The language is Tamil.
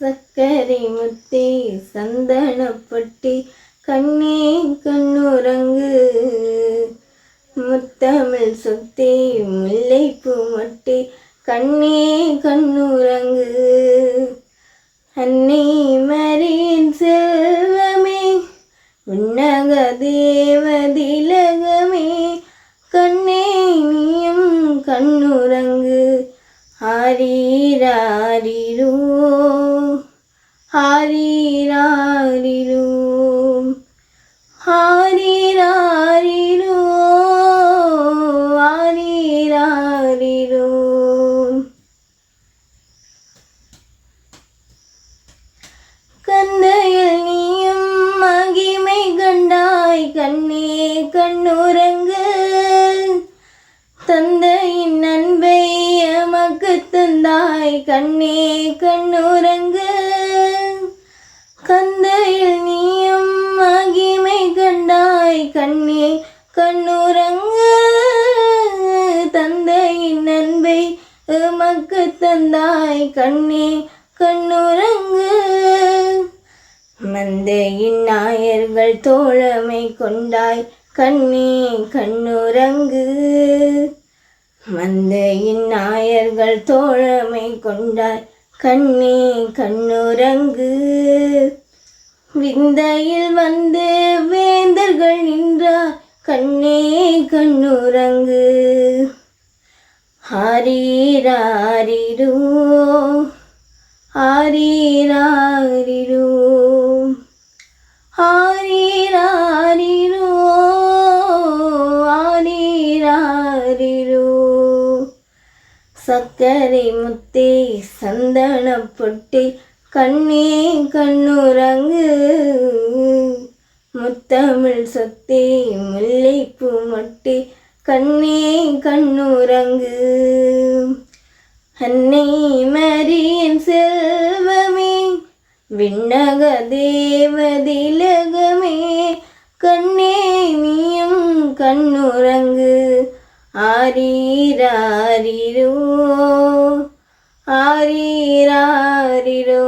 சக்கரை முத்தி சந்தனப்பட்டி கண்ணே கண்ணுரங்கு முத்தமிழ் சுத்தி முல்லைப்பூ மட்டி கண்ணே கண்ணுரங்கு அன்னை மரியின் செல்வமே உன்னக தேவதிலகமே. கண்ணே நீயும் கண்ணுரங்கு ஹரீராரிரோ ஹரீராரிரோ கந்தையில் நீயும் மகிமை கண்டாய். கண்ணே கண்ணுறங்கு. தந்தையின் அன்பை எமக்கு தந்தாய். கண்ணே கண்ணுறங்கு. கந்தையில் நீயும் மகிமை கண்டாய். கண்ணே கண்ணு உமக்கு தந்தாய் கண்ணே கண்ணுறங்கு. மந்தையின் நாயர்கள் தோழமை கொண்டாய் கண்ணே கண்ணுறங்கு. மந்தையின் நாயர்கள் தோழமை கொண்டாய் கண்ணே கண்ணுறங்கு. விந்தையில் வந்து வேந்தர்கள் நின்றார் கண்ணே கண்ணுறங்கு. ஹரீராரிரோ ஹரீராரிரோ ஹரீராரிரோ ஹரீராரிரோ சக்கரை முத்தே சந்தன பொட்டே கண்ணே கண்ணுரங்கு முத்தமிழ் சொத்தே முல்லைப்பூ மொட்டே கண்ணே கண்ணுறங்கு அன்னை மரியின் செல்வமே விண்ணக தேவதிலகமே. கண்ணே நீயும் கண்ணுறங்கு ஆரீராரிரோ ஆரீராரிரோ.